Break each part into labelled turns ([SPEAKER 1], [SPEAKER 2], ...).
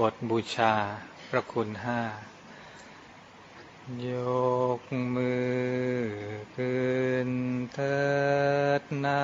[SPEAKER 1] บทบูชา พระคุณห้ายกมือขึ้นเถิดนา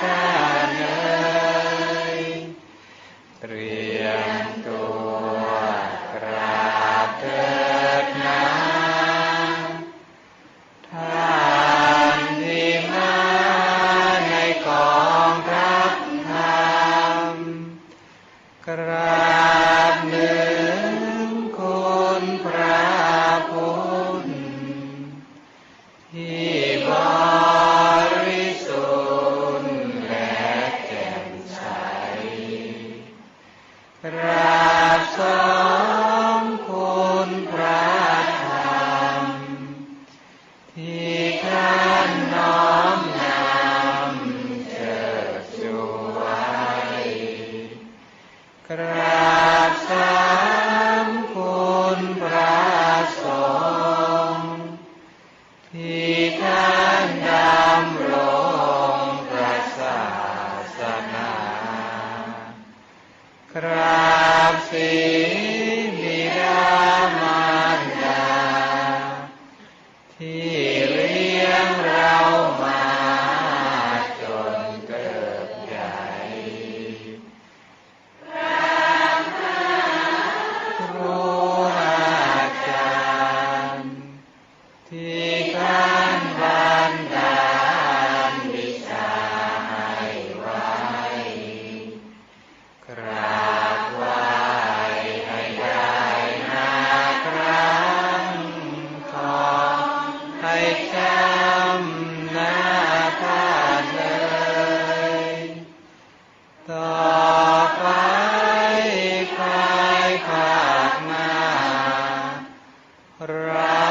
[SPEAKER 1] ชาติเรียมตัวกราบเถิดนะทานที่มาในกองทัพธรรมกราบหนึ่งคนณพระ ครับสี ต่อไปภายภาคหาเรา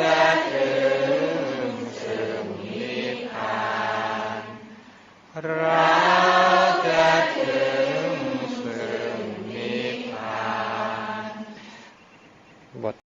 [SPEAKER 1] จะถึงซึ่นิาน